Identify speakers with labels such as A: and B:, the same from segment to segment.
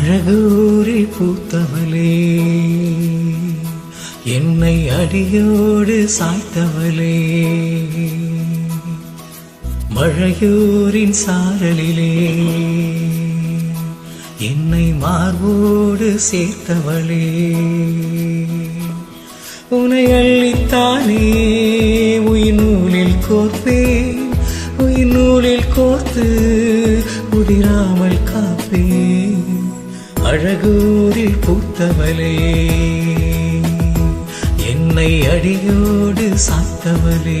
A: அழகூறி பூத்தவளே என்னை அடியோடு சாய்த்தவளே. மழையூரின் சாரலிலே என்னை மார்போடு சேர்த்தவளே. உனை அள்ளித்தானே உயிர் நூலில் கோர்ப்பேன் உயிர் நூலில் கோர்த்து உதிராமல் காப்பேன் அழகூரில் பூத்தவளே என்னை அடியோடு சாத்தவளே.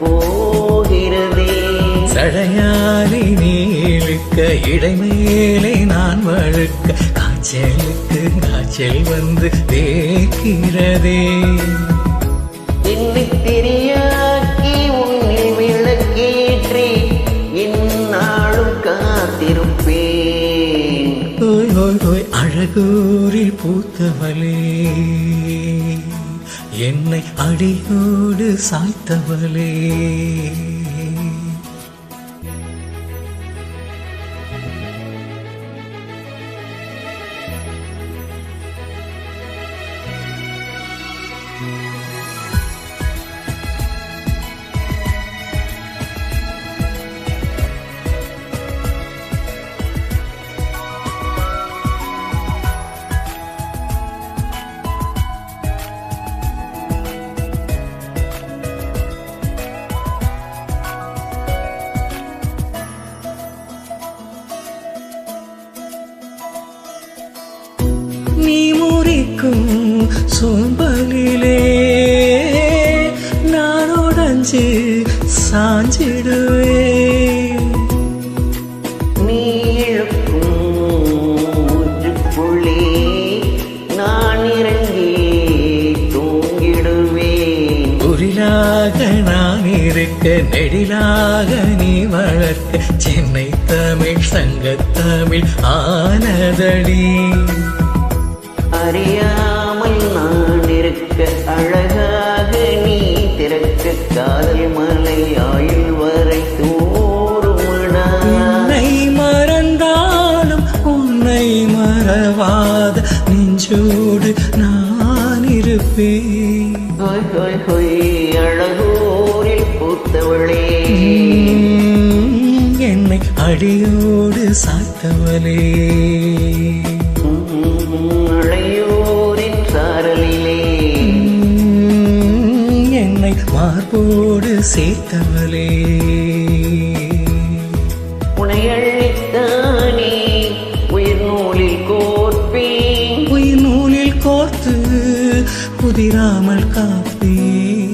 B: போகிறதே.
A: சடையாலை நீ இழுக்க இடைமேலே நான் வழுக்க காய்ச்சலுக்கு காய்ச்சல் வந்து வேக்கிறதே
B: என்னை தெரியாக்கி உன்னில் விளக்கேற்றி என்னாலும் காத்திருப்பேன்.
A: ஓய் ஓய் ஓய் அழகூரில் பூத்தவளே என்னை அடியோடு சாய்த்தவளே. முறிக்கும் சோம்பலிலே நான் உடஞ்சு சாஞ்சிடுவேன்.
B: நீ இழுக்கும் நான் இறங்கி தூங்கிடுவேன்.
A: உரிலாக நான் இருக்க நெடிலாக நீ வளர்க்க சென்னை தமிழ் சங்கத்தமிழ் ஆனதடி.
B: அறியாமல் நான் இருக்க அழகாக நீ திறக்க காதல் மலை ஆயுள் வரை தூருமடா
A: மறந்தாலும் உன்னை மறவாத நெஞ்சோடு நான் இருப்பேன்.
B: ஹொய் ஹொய் ஹொய் அழகூரில் பூத்தவளே.
A: என்னை அடியோடு சாத்தவளே. மார்போடு சேர்த்தவளே.
B: உனை அழைத்தானே உயிர் நூலில் கோர்ப்பேன்
A: உயிர் நூலில் கோர்த்து புதிராமல் காப்பேன்